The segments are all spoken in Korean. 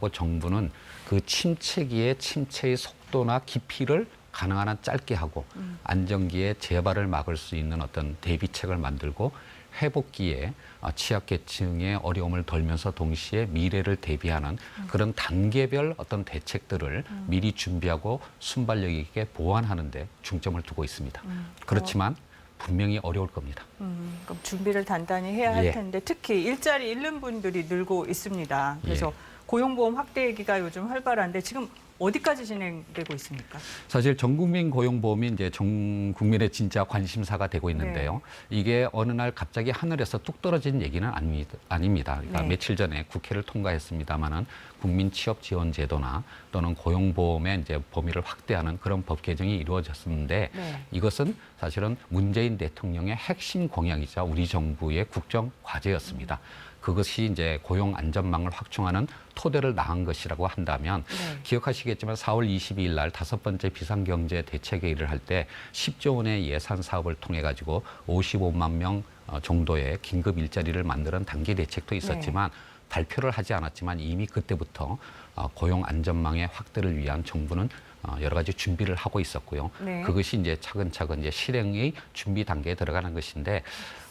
그 정부는 그 침체기의 침체의 속도나 깊이를 가능한 한 짧게 하고 안정기의 재발을 막을 수 있는 어떤 대비책을 만들고 회복기에 어, 취약계층의 어려움을 덜면서 동시에 미래를 대비하는 그런 단계별 어떤 대책들을 미리 준비하고 순발력 있게 보완하는 데 중점을 두고 있습니다. 그렇지만 분명히 어려울 겁니다. 음, 그럼 준비를 단단히 해야 할 예. 텐데 특히 일자리 잃는 분들이 늘고 있습니다. 그래서 예. 고용보험 확대 얘기가 요즘 활발한데 지금 어디까지 진행되고 있습니까? 사실 전 국민 고용보험이 이제 전 국민의 진짜 관심사가 되고 있는데요. 이게 어느 날 갑자기 하늘에서 뚝 떨어진 얘기는 아니- 아닙니다. 그러니까 네. 며칠 전에 국회를 통과했습니다마는 국민 취업 지원 제도나 또는 고용보험의 이제 범위를 확대하는 그런 법 개정이 이루어졌는데 네. 이것은 사실은 문재인 대통령의 핵심 공약이자 우리 정부의 국정 과제였습니다. 그것이 이제 고용 안전망을 확충하는 토대를 낳은 것이라고 한다면 네. 기억하시겠지만 4월 22일 날 다섯 번째 비상경제 대책회의를 할 때 10조 원의 예산 사업을 통해 가지고 55만 명 어, 정도의 긴급 일자리를 만드는 단기 대책도 있었지만 발표를 하지 않았지만 이미 그때부터 어, 고용 안전망의 확대를 위한 정부는 어, 여러 가지 준비를 하고 있었고요. 네. 그것이 이제 차근차근 이제 실행의 준비 단계에 들어가는 것인데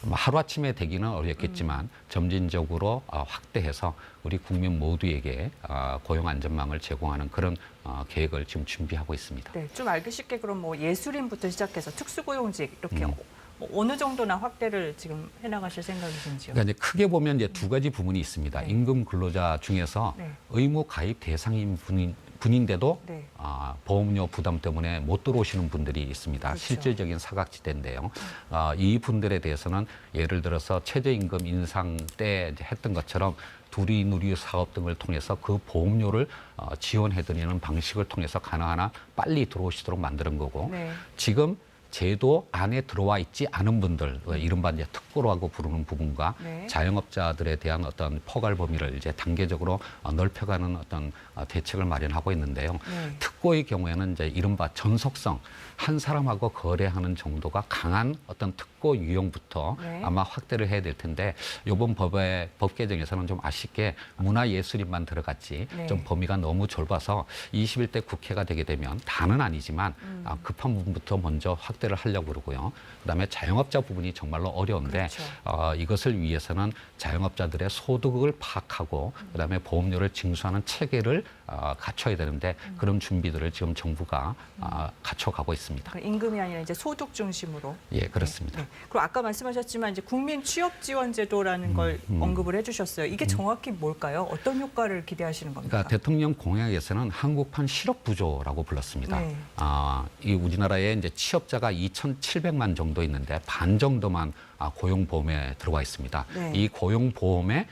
뭐 하루아침에 되기는 어렵겠지만 점진적으로 어, 확대해서 우리 국민 모두에게 어, 고용 안전망을 제공하는 그런 어, 계획을 지금 준비하고 있습니다. 네, 좀 알기 쉽게 그럼 뭐 예술인부터 시작해서 특수고용직 이렇게 음. 뭐 어느 정도나 확대를 지금 해나가실 생각이신지요? 그러니까 이제 크게 보면 이제 두 가지 부분이 있습니다. 네. 임금 근로자 중에서 네. 의무 가입 대상인 분인 분인데도 네. 아, 보험료 부담 때문에 못 들어오시는 분들이 있습니다. 그렇죠. 실질적인 사각지대인데요. 아, 이 분들에 대해서는 예를 들어서 최저임금 인상 때 했던 것처럼 두리 누리 사업 등을 통해서 그 보험료를 어, 지원해드리는 방식을 통해서 가능하나 빨리 들어오시도록 만드는 거고 네. 지금 제도 안에 들어와 있지 않은 분들, 어, 이른바 이제 특보라고 부르는 부분과 네. 자영업자들에 대한 어떤 포괄 범위를 이제 단계적으로 어, 넓혀가는 어떤 어, 대책을 마련하고 있는데요. 네. 특고의 경우에는 이제 이른바 전속성 한 사람하고 거래하는 정도가 강한 어떤 특고 유형부터 네. 아마 확대를 해야 될 텐데 이번 법의 법 개정에서는 좀 아쉽게 문화예술인만 들어갔지 네. 좀 범위가 너무 좁아서 21대 국회가 되게 되면 다는 아니지만 음. 아, 급한 부분부터 먼저 확 대를 하려고 그러고요. 그다음에 자영업자 부분이 정말로 어려운데 그렇죠. 어, 이것을 위해서는 자영업자들의 소득을 파악하고 그다음에 보험료를 징수하는 체계를 어, 갖춰야 되는데 음. 그런 준비들을 지금 정부가 어, 갖춰가고 있습니다. 그러니까 임금이 아니라 이제 소득 중심으로. 예, 그렇습니다. 네. 그리고 아까 말씀하셨지만 이제 국민 취업 지원 제도라는 걸 음. 언급을 해주셨어요. 이게 정확히 뭘까요? 어떤 효과를 기대하시는 겁니까? 그러니까 대통령 공약에서는 한국판 실업 구조라고 불렀습니다. 네. 아, 이 우리나라에 이제 취업자가 2,700만 정도 있는데 반 정도만 아, 고용보험에 들어와 있습니다. 네. 이 고용보험의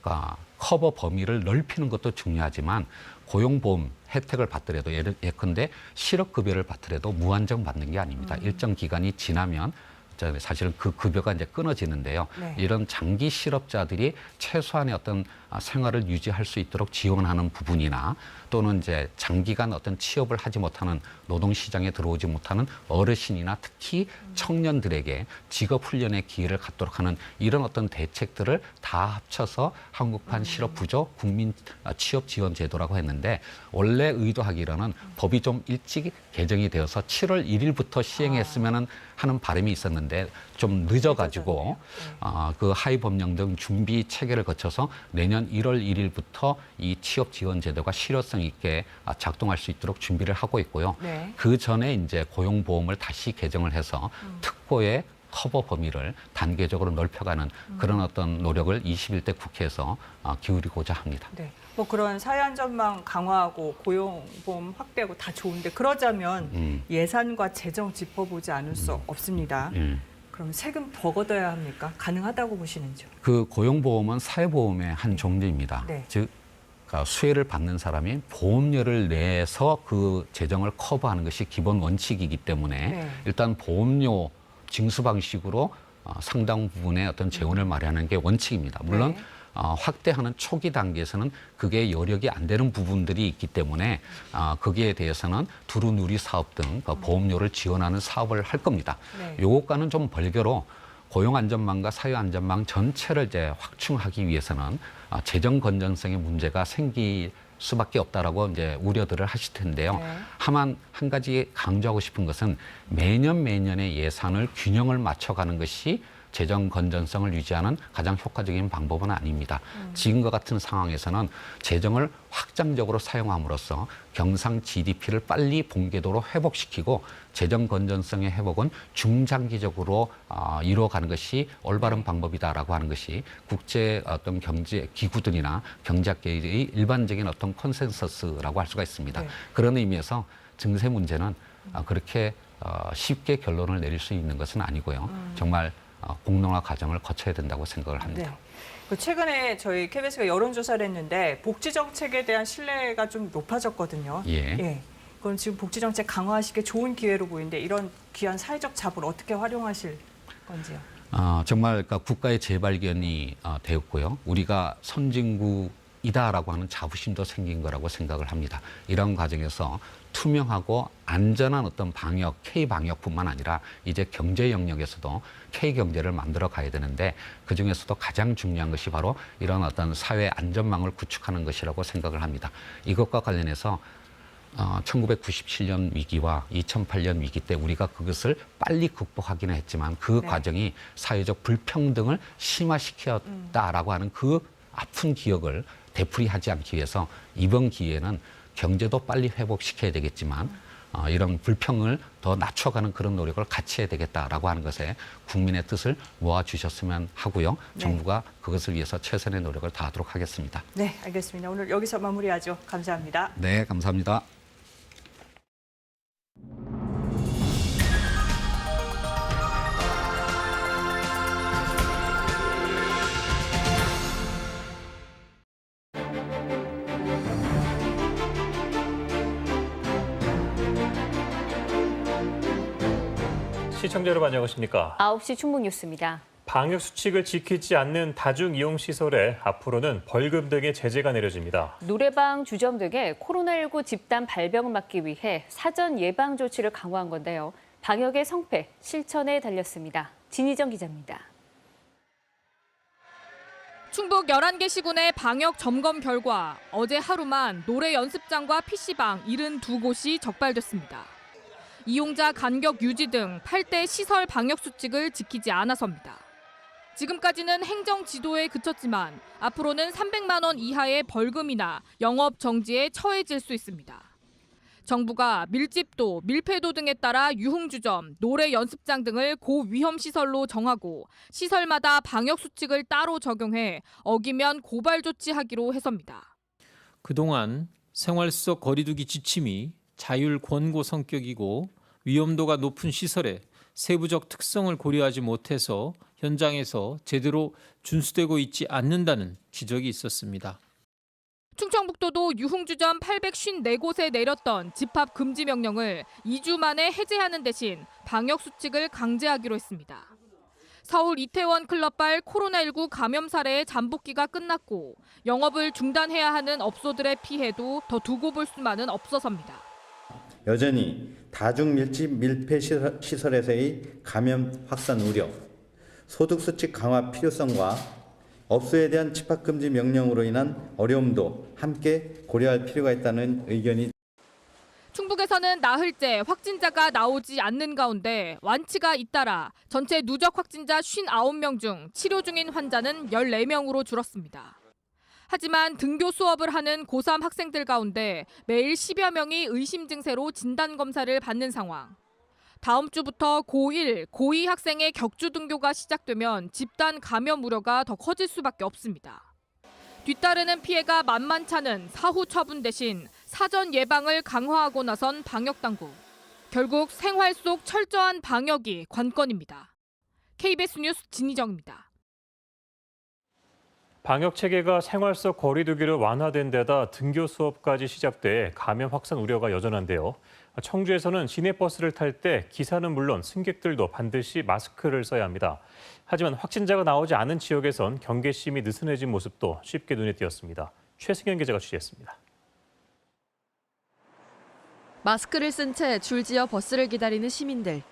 그러니까 커버 범위를 넓히는 것도 중요하지만 고용보험 혜택을 받더라도 예컨대 실업급여를 받더라도 무한정 받는 게 아닙니다. 음. 일정 기간이 지나면 저 사실은 그 급여가 이제 끊어지는데요. 네. 이런 장기 실업자들이 최소한의 어떤 아, 생활을 유지할 수 있도록 지원하는 부분이나 또는 이제 장기간 어떤 취업을 하지 못하는 노동 시장에 들어오지 못하는 어르신이나 특히 청년들에게 직업 훈련의 기회를 갖도록 하는 이런 어떤 대책들을 다 합쳐서 한국판 실업 부조 국민 아, 취업 지원 제도라고 했는데 원래 의도하기로는 법이 좀 일찍 개정이 되어서 7월 1일부터 시행했으면은 하는 바람이 있었는데 좀 늦어가지고. 아, 그 하위 법령 등 준비 체계를 거쳐서 내년 1월 1일부터 이 취업 지원 제도가 실효성 있게 아, 작동할 수 있도록 준비를 하고 있고요. 네. 그 전에 이제 고용보험을 다시 개정을 해서 특보의 커버 범위를 단계적으로 넓혀가는 그런 어떤 노력을 21대 국회에서 아, 기울이고자 합니다. 네. 뭐 그런 사회 안전망 강화하고 고용보험 확대하고 다 좋은데 그러자면 음. 예산과 재정 짚어보지 않을 수 없습니다. 음. 그럼 세금 더 걷어야 합니까? 가능하다고 보시는지요? 그 고용보험은 사회보험의 한 종류입니다. 네. 즉 그러니까 수혜를 받는 사람이 보험료를 내서 그 재정을 커버하는 것이 기본 원칙이기 때문에 네. 일단 보험료 징수 방식으로 어, 상당 부분의 어떤 재원을 마련하는 게 원칙입니다. 물론 네. 어, 확대하는 초기 단계에서는 그게 여력이 안 되는 부분들이 있기 때문에 어, 거기에 대해서는 두루누리 사업 등그 보험료를 지원하는 사업을 할 겁니다. 네. 요것과는 좀 별개로 고용 안전망과 사회 안전망 전체를 이제 확충하기 위해서는 아, 재정 건전성의 문제가 생기 수밖에 없다라고 이제 우려들을 하실 텐데요. 네. 다만 한 가지 강조하고 싶은 것은 매년 매년의 예산을 균형을 맞춰가는 것이 재정 건전성을 유지하는 가장 효과적인 방법은 아닙니다. 지금과 같은 상황에서는 재정을 확장적으로 사용함으로써 경상 GDP를 빨리 본궤도로 회복시키고 재정 건전성의 회복은 중장기적으로 어, 이루어가는 것이 올바른 방법이다라고 하는 것이 국제 어떤 경제 기구들이나 경제학계의 일반적인 어떤 컨센서스라고 할 수가 있습니다. 네. 그런 의미에서 증세 문제는 어, 그렇게 어, 쉽게 결론을 내릴 수 있는 것은 아니고요. 정말 어, 공론화 과정을 거쳐야 된다고 생각을 합니다. 네. 그 최근에 저희 KBS가 여론조사를 했는데 복지 정책에 대한 신뢰가 좀 높아졌거든요. 예. 그럼 지금 복지 정책 강화하시기 좋은 기회로 보이는데 이런 귀한 사회적 자본을 어떻게 활용하실 건지요? 어, 정말 그러니까 국가의 재발견이 어, 되었고요. 우리가 선진국 이다라고 하는 자부심도 생긴 거라고 생각을 합니다. 이런 과정에서 투명하고 안전한 어떤 방역, K 방역뿐만 아니라 이제 경제 영역에서도 K 경제를 만들어 가야 되는데 그 중에서도 가장 중요한 것이 바로 이런 어떤 사회 안전망을 구축하는 것이라고 생각을 합니다. 이것과 관련해서 어, 1997년 위기와 2008년 위기 때 우리가 그것을 빨리 극복하기는 했지만 그 네. 과정이 사회적 불평등을 심화시켰다라고 하는 그 아픈 기억을 되풀이하지 않기 위해서 이번 기회는 경제도 빨리 회복시켜야 되겠지만 어, 이런 불평을 더 낮춰가는 그런 노력을 같이 해야 되겠다라고 하는 것에 국민의 뜻을 모아주셨으면 하고요. 네. 정부가 그것을 위해서 최선의 노력을 다하도록 하겠습니다. 네, 알겠습니다. 오늘 여기서 마무리하죠. 감사합니다. 네, 감사합니다. 시청자 여러분 안녕하십니까? 9시 충북 뉴스입니다. 방역 수칙을 지키지 않는 다중 이용 시설에 앞으로는 벌금 등의 제재가 내려집니다. 노래방 주점 등의 코로나19 집단 발병을 막기 위해 사전 예방 조치를 강화한 건데요. 방역의 성패 실천에 달렸습니다. 진희정 기자입니다. 충북 11개 시군의 방역 점검 결과 어제 하루만 노래 연습장과 PC방 72곳이 적발됐습니다. 이용자 간격 유지 등 8대 시설 방역 수칙을 지키지 않아서입니다. 지금까지는 행정 지도에 그쳤지만 앞으로는 300만 원 이하의 벌금이나 영업 정지에 처해질 수 있습니다. 정부가 밀집도, 밀폐도 등에 따라 유흥주점, 노래 연습장 등을 고위험 시설로 정하고 시설마다 방역 수칙을 따로 적용해 어기면 고발 조치하기로 해서입니다. 그동안 생활 속 거리두기 지침이 자율 권고 성격이고 위험도가 높은 시설에 세부적 특성을 고려하지 못해서 현장에서 제대로 준수되고 있지 않는다는 지적이 있었습니다. 충청북도도 유흥주점 854곳에 내렸던 집합 금지 명령을 2주 만에 해제하는 대신 방역 수칙을 강제하기로 했습니다. 서울 이태원 클럽발 코로나19 감염 사례의 잠복기가 끝났고 영업을 중단해야 하는 업소들의 피해도 더 두고 볼 수만은 없어서입니다. 여전히 다중 밀집 밀폐 시설- 시설에서의 감염 확산 우려, 소득 수칙 강화 필요성과 업소에 대한 집합 금지 명령으로 인한 어려움도 함께 고려할 필요가 있다는 의견이 충북에서는 나흘째 확진자가 나오지 않는 가운데 완치가 잇따라 전체 누적 확진자 59명 중 치료 중인 환자는 14명으로 줄었습니다. 하지만 등교 수업을 하는 고3 학생들 가운데 매일 10여 명이 의심 증세로 진단 검사를 받는 상황. 다음 주부터 고1, 고2 학생의 격주 등교가 시작되면 집단 감염 우려가 더 커질 수밖에 없습니다. 뒤따르는 피해가 만만찮은 사후 처분 대신 사전 예방을 강화하고 나선 방역 당국. 결국 생활 속 철저한 방역이 관건입니다. KBS 뉴스 진희정입니다. 방역 체계가 생활 속 거리두기로 완화된 데다 등교 수업까지 시작돼 감염 확산 우려가 여전한데요. 청주에서는 시내버스를 탈 때 기사는 물론 승객들도 반드시 마스크를 써야 합니다. 하지만 확진자가 나오지 않은 지역에선 경계심이 느슨해진 모습도 쉽게 눈에 띄었습니다. 최승현 기자가 취재했습니다. 마스크를 쓴 채 줄지어 버스를 기다리는 시민들.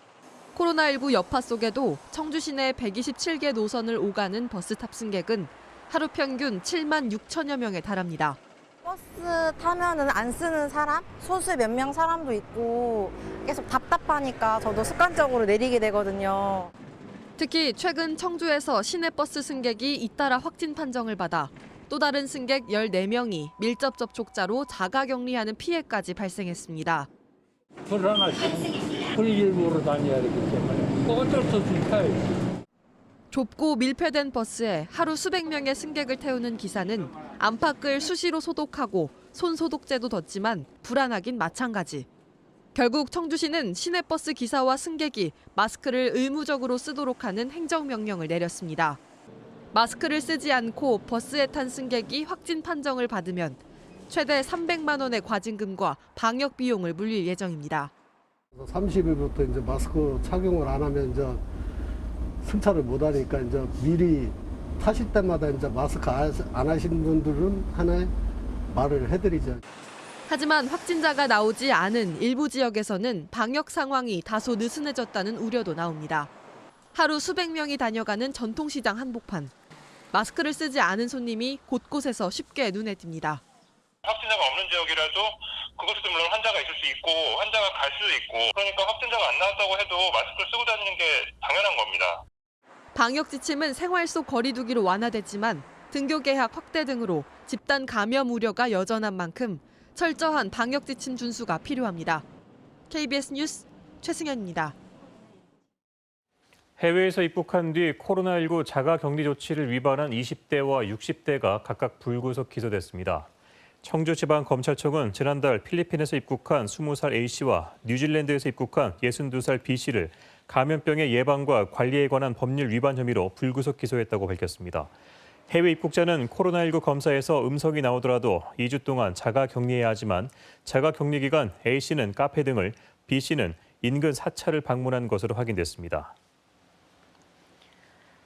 코로나19 여파 속에도 청주 시내 127개 노선을 오가는 버스 탑승객은 하루 평균 7만 6천여 명에 달합니다. 버스 타면은 안 쓰는 사람, 소수 몇 명 사람도 있고 계속 답답하니까 저도 습관적으로 내리게 되거든요. 특히 최근 청주에서 시내버스 승객이 잇따라 확진 판정을 받아 또 다른 승객 14명이 밀접 접촉자로 자가 격리하는 피해까지 발생했습니다. 불안하시고 불일부로 다녀야 되기 때문에 어쩔 수 없이 타야지. 좁고 밀폐된 버스에 하루 수백 명의 승객을 태우는 기사는 안팎을 수시로 소독하고 손 소독제도 뒀지만 불안하긴 마찬가지. 결국 청주시는 시내버스 기사와 승객이 마스크를 의무적으로 쓰도록 하는 행정명령을 내렸습니다. 마스크를 쓰지 않고 버스에 탄 승객이 확진 판정을 받으면 최대 300만 원의 과징금과 방역 비용을 물릴 예정입니다. 30일부터 이제 마스크 착용을 안 하면 이제 승차를 못 하니까 이제 미리 타실 때마다 이제 마스크 안 하신 분들은 하나의 말을 해드리죠. 하지만 확진자가 나오지 않은 일부 지역에서는 방역 상황이 다소 느슨해졌다는 우려도 나옵니다. 하루 수백 명이 다녀가는 전통시장 한복판. 마스크를 쓰지 않은 손님이 곳곳에서 쉽게 눈에 띕니다. 확진자가 없는 지역이라도 그것도 물론 환자가 있을 수 있고 환자가 갈 수도 있고 그러니까 확진자가 안 나왔다고 해도 마스크를 쓰고 다니는 게 당연한 겁니다. 방역 지침은 생활 속 거리두기로 완화됐지만 등교 개학 확대 등으로 집단 감염 우려가 여전한 만큼 철저한 방역 지침 준수가 필요합니다. KBS 뉴스 최승현입니다. 해외에서 입국한 뒤 코로나19 자가 격리 조치를 위반한 20대와 60대가 각각 불구속 기소됐습니다. 청주지방검찰청은 지난달 필리핀에서 입국한 20살 A씨와 뉴질랜드에서 입국한 62살 B씨를 감염병의 예방과 관리에 관한 법률 위반 혐의로 불구속 기소했다고 밝혔습니다. 해외 입국자는 코로나19 검사에서 음성이 나오더라도 2주 동안 자가 격리해야 하지만 자가 격리 기간 A씨는 카페 등을, B씨는 인근 사찰을 방문한 것으로 확인됐습니다.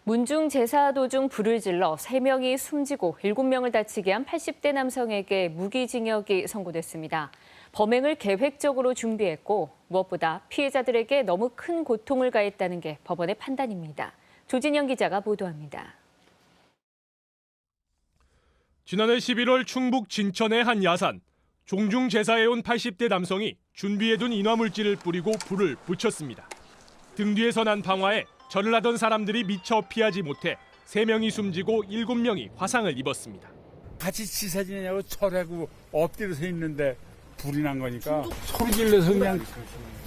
문중 제사 도중 불을 질러 3명이 숨지고 7명을 다치게 한 80대 남성에게 무기징역이 선고됐습니다. 범행을 계획적으로 준비했고 무엇보다 피해자들에게 너무 큰 고통을 가했다는 게 법원의 판단입니다. 조진영 기자가 보도합니다. 지난해 11월 충북 진천의 한 야산. 종중 제사에 온 80대 남성이 준비해둔 인화물질을 뿌리고 불을 붙였습니다. 등 뒤에서 난 방화에 절을 하던 사람들이 미처 피하지 못해 3명이 숨지고 7명이 화상을 입었습니다. 같이 치사 지내냐고 철하고 엎드려 서 있는데 불이 난 거니까 소리 질러서 그냥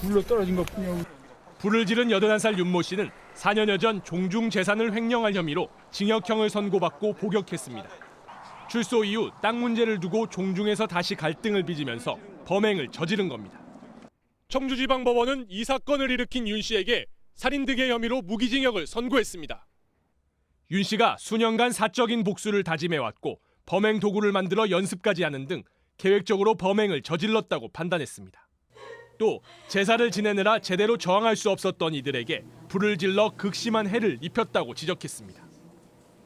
불로 떨어진 것뿐이요. 불을 지른 81살 윤모 씨는 4년여 전 종중 재산을 횡령할 혐의로 징역형을 선고받고 복역했습니다. 출소 이후 땅 문제를 두고 종중에서 다시 갈등을 빚으면서 범행을 저지른 겁니다. 청주지방법원은 이 사건을 일으킨 윤 씨에게 살인 등의 혐의로 무기징역을 선고했습니다. 윤 씨가 수년간 사적인 복수를 다짐해왔고 범행 도구를 만들어 연습까지 하는 등 계획적으로 범행을 저질렀다고 판단했습니다. 또 제사를 지내느라 제대로 저항할 수 없었던 이들에게 불을 질러 극심한 해를 입혔다고 지적했습니다.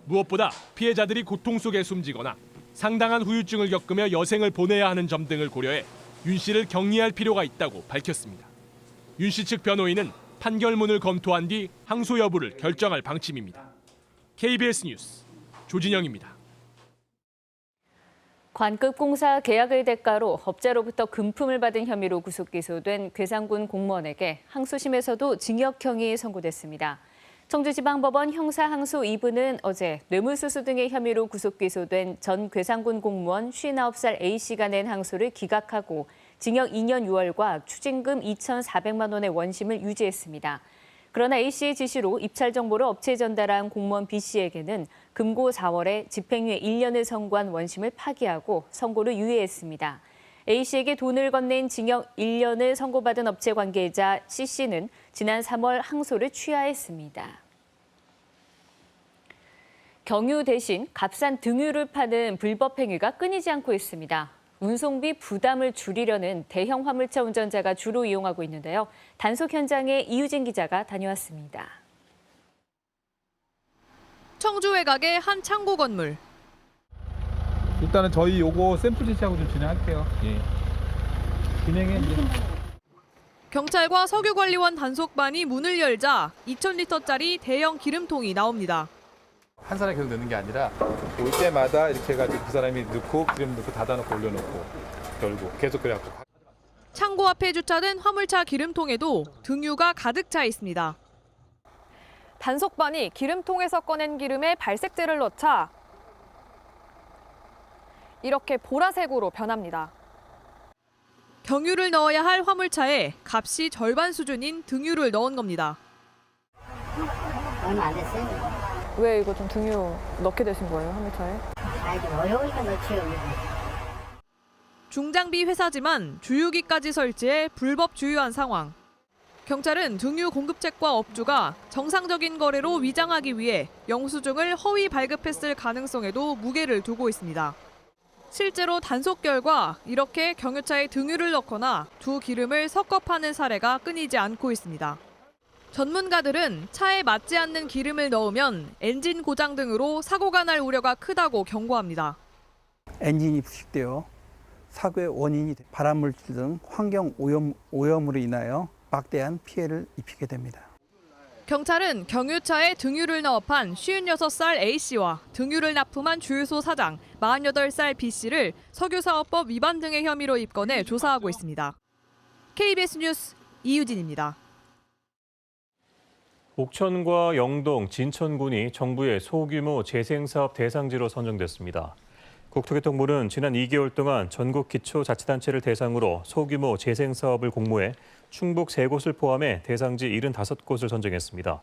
무엇보다 피해자들이 고통 속에 숨지거나 상당한 후유증을 겪으며 여생을 보내야 하는 점 등을 고려해 윤 씨를 격리할 필요가 있다고 밝혔습니다. 윤 씨 측 변호인은 판결문을 검토한 뒤 항소 여부를 결정할 방침입니다. KBS 뉴스 조진영입니다. 관급 공사 계약의 대가로 업자로부터 금품을 받은 혐의로 구속 기소된 괴산군 공무원에게 항소심에서도 징역형이 선고됐습니다. 청주지방법원 형사 항소 2부는 어제 뇌물수수 등의 혐의로 구속 기소된 전 괴산군 공무원 59살 A씨가 낸 항소를 기각하고 징역 2년 6월과 추징금 2,400만 원의 원심을 유지했습니다. 그러나 A씨의 지시로 입찰 정보를 업체에 전달한 공무원 B씨에게는 금고 4월에 집행유예 1년을 선고한 원심을 파기하고 선고를 유예했습니다. A씨에게 돈을 건넨 징역 1년을 선고받은 업체 관계자 C씨는 지난 3월 항소를 취하했습니다. 경유 대신 값싼 등유를 파는 불법 행위가 끊이지 않고 있습니다. 운송비 부담을 줄이려는 대형 화물차 운전자가 주로 이용하고 있는데요. 단속 현장에 이유진 기자가 다녀왔습니다. 청주 외곽의 한 창고 건물. 일단은 저희 요거 샘플 제시하고 좀 진행할게요. 예. 진행해. 경찰과 석유관리원 단속반이 문을 열자 2,000리터짜리 대형 기름통이 나옵니다. 한 사람이 계속 넣는 게 아니라 올 때마다 이렇게 해가지고 그 사람이 넣고 기름 넣고 닫아놓고 올려놓고 열고 계속 그래갖고 창고 앞에 주차된 화물차 기름통에도 등유가 가득 차 있습니다. 단속반이 기름통에서 꺼낸 기름에 발색제를 넣자 이렇게 보라색으로 변합니다. 경유를 넣어야 할 화물차에 값이 절반 수준인 등유를 넣은 겁니다. 얼마 안 됐어요. 왜 이거 좀 등유 넣게 되신 거예요, 화물차에? 아, 이게 어려우니까 넣지요. 중장비 회사지만 주유기까지 설치해 불법 주유한 상황. 경찰은 등유 공급책과 업주가 정상적인 거래로 위장하기 위해 영수증을 허위 발급했을 가능성에도 무게를 두고 있습니다. 실제로 단속 결과 이렇게 경유차에 등유를 넣거나 두 기름을 섞어 파는 사례가 끊이지 않고 있습니다. 전문가들은 차에 맞지 않는 기름을 넣으면 엔진 고장 등으로 사고가 날 우려가 크다고 경고합니다. 엔진이 부식되어 사고의 원인이 돼 발암물질 등 환경 오염, 오염으로 인하여 막대한 피해를 입히게 됩니다. 경찰은 경유차에 등유를 넣어 판 56살 A씨와 등유를 납품한 주유소 사장 48살 B씨를 석유사업법 위반 등의 혐의로 입건해 조사하고 있습니다. KBS 뉴스 이유진입니다. 옥천과 영동, 진천군이 정부의 소규모 재생사업 대상지로 선정됐습니다. 국토교통부는 지난 2개월 동안 전국 기초자치단체를 대상으로 소규모 재생사업을 공모해 충북 3곳을 포함해 대상지 75곳을 선정했습니다.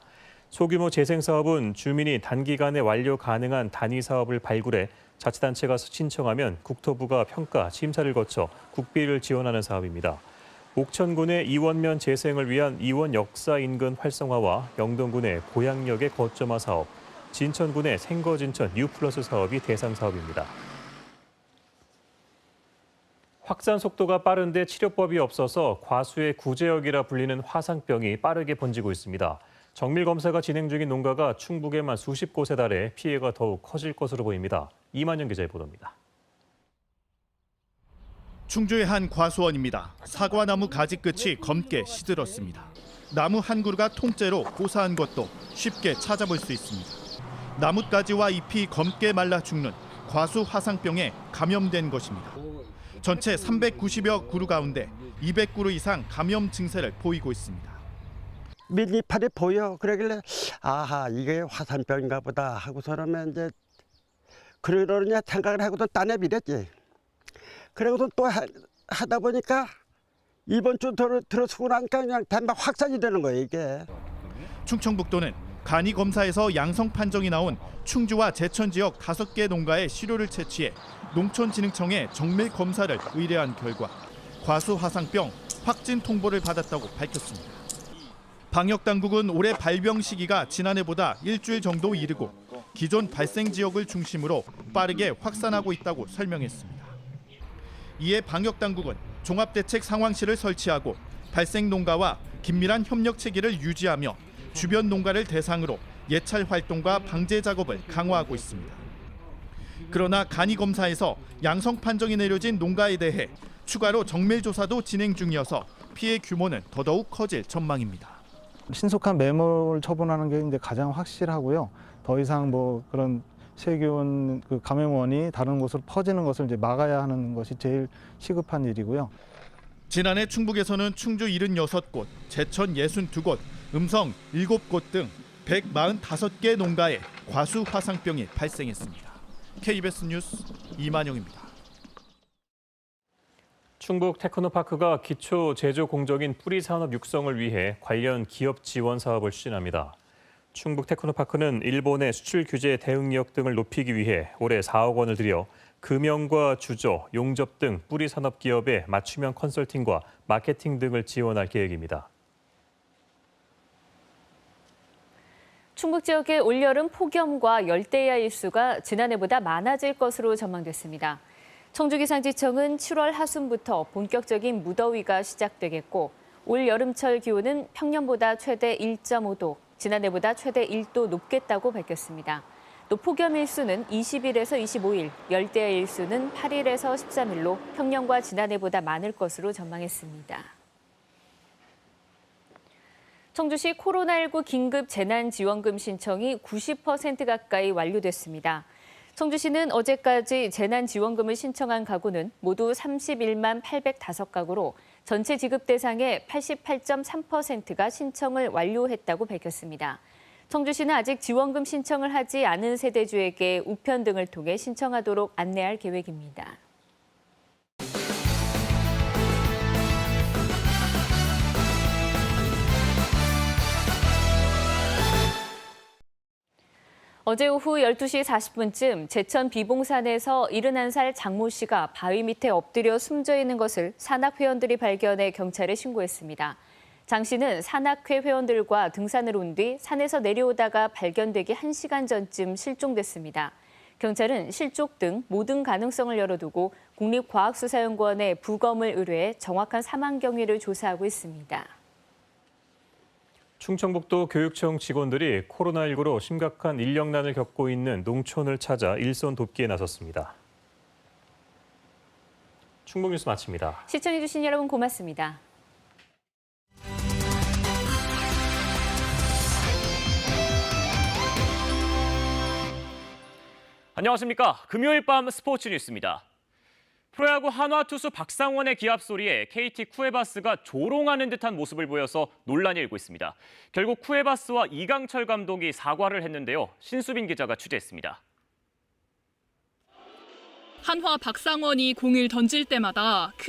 소규모 재생사업은 주민이 단기간에 완료 가능한 단위 사업을 발굴해 자치단체가 신청하면 국토부가 평가, 심사를 거쳐 국비를 지원하는 사업입니다. 옥천군의 이원면 재생을 위한 이원 역사 인근 활성화와 영동군의 고향역의 거점화 사업, 진천군의 생거진천 뉴플러스 사업이 대상 사업입니다. 확산 속도가 빠른데 치료법이 없어서 과수의 구제역이라 불리는 화상병이 빠르게 번지고 있습니다. 정밀 검사가 진행 중인 농가가 충북에만 수십 곳에 달해 피해가 더욱 커질 것으로 보입니다. 이만영 기자의 보도입니다. 충주의 한 과수원입니다. 사과나무 가지 끝이 검게 시들었습니다. 나무 한 그루가 통째로 고사한 것도 쉽게 찾아볼 수 있습니다. 나뭇가지와 잎이 검게 말라 죽는 과수 화상병에 감염된 것입니다. 전체 390여 그루 가운데 200그루 이상 감염 증세를 보이고 있습니다. 밀리파리 보여 그러길래 아하 이게 화산병인가 보다 하고서는 이제 그러려냐 생각을 하고도 딴에 밀었지 그러고서 또 하, 하다 보니까 이번 주 들어, 들어서고 나니까 그냥 단박 확산이 되는 거예요 이게 충청북도는 간이 검사에서 양성 판정이 나온 충주와 제천 지역 다섯 개 농가의 시료를 채취해 농촌진흥청에 정밀 검사를 의뢰한 결과 과수 화상병 확진 통보를 받았다고 밝혔습니다. 방역 당국은 올해 발병 시기가 지난해보다 일주일 정도 이르고 기존 발생 지역을 중심으로 빠르게 확산하고 있다고 설명했습니다. 이에 방역 당국은 종합대책 상황실을 설치하고 발생 농가와 긴밀한 협력 체계를 유지하며 주변 농가를 대상으로 예찰 활동과 방제 작업을 강화하고 있습니다. 그러나 간이 검사에서 양성 판정이 내려진 농가에 대해 추가로 정밀 조사도 진행 중이어서 피해 규모는 더더욱 커질 전망입니다. 신속한 매몰 처분하는 게 이제 가장 확실하고요. 더 이상 뭐 그런 세균 그 감염원이 다른 곳으로 퍼지는 것을 이제 막아야 하는 것이 제일 시급한 일이고요. 지난해 충북에서는 충주 76곳, 제천 62곳, 음성 7곳 등 145개 농가에 과수 화상병이 발생했습니다. KBS 뉴스 이만영입니다. 충북 테크노파크가 기초 제조 공정인 뿌리 산업 육성을 위해 관련 기업 지원 사업을 추진합니다. 충북 테크노파크는 일본의 수출 규제 대응력 등을 높이기 위해 올해 4억 원을 들여 금형과 주조, 용접 등 뿌리 산업 기업의 맞춤형 컨설팅과 마케팅 등을 지원할 계획입니다. 충북 지역의 올여름 폭염과 열대야 일수가 지난해보다 많아질 것으로 전망됐습니다. 청주기상지청은 7월 하순부터 본격적인 무더위가 시작되겠고 올 여름철 기온은 평년보다 최대 1.5도, 지난해보다 최대 1도 높겠다고 밝혔습니다. 또 폭염 일수는 20일에서 25일, 열대야 일수는 8일에서 13일로 평년과 지난해보다 많을 것으로 전망했습니다. 청주시 코로나19 긴급 재난지원금 신청이 90% 가까이 완료됐습니다. 청주시는 어제까지 재난지원금을 신청한 가구는 모두 31만 805가구로 전체 지급 대상의 88.3%가 신청을 완료했다고 밝혔습니다. 청주시는 아직 지원금 신청을 하지 않은 세대주에게 우편 등을 통해 신청하도록 안내할 계획입니다. 어제 오후 12시 40분쯤 제천 비봉산에서 71살 장모 씨가 바위 밑에 엎드려 숨져 있는 것을 산악회원들이 발견해 경찰에 신고했습니다. 장 씨는 산악회 회원들과 등산을 온 뒤 산에서 내려오다가 발견되기 1시간 전쯤 실종됐습니다. 경찰은 실종 등 모든 가능성을 열어두고 국립과학수사연구원에 부검을 의뢰해 정확한 사망 경위를 조사하고 있습니다. 충청북도 교육청 직원들이 코로나19로 심각한 인력난을 겪고 있는 농촌을 찾아 일손 돕기에 나섰습니다. 충북 뉴스 마칩니다. 시청해주신 여러분 고맙습니다. 안녕하십니까. 금요일 밤 스포츠 뉴스입니다. 프로야구 한화 투수 박상원의 기합 소리에 KT 쿠에바스가 조롱하는 듯한 모습을 보여서 논란이 일고 있습니다. 결국 쿠에바스와 이강철 감독이 사과를 했는데요. 신수빈 기자가 취재했습니다. 한화 박상원이 공을 던질 때마다 큰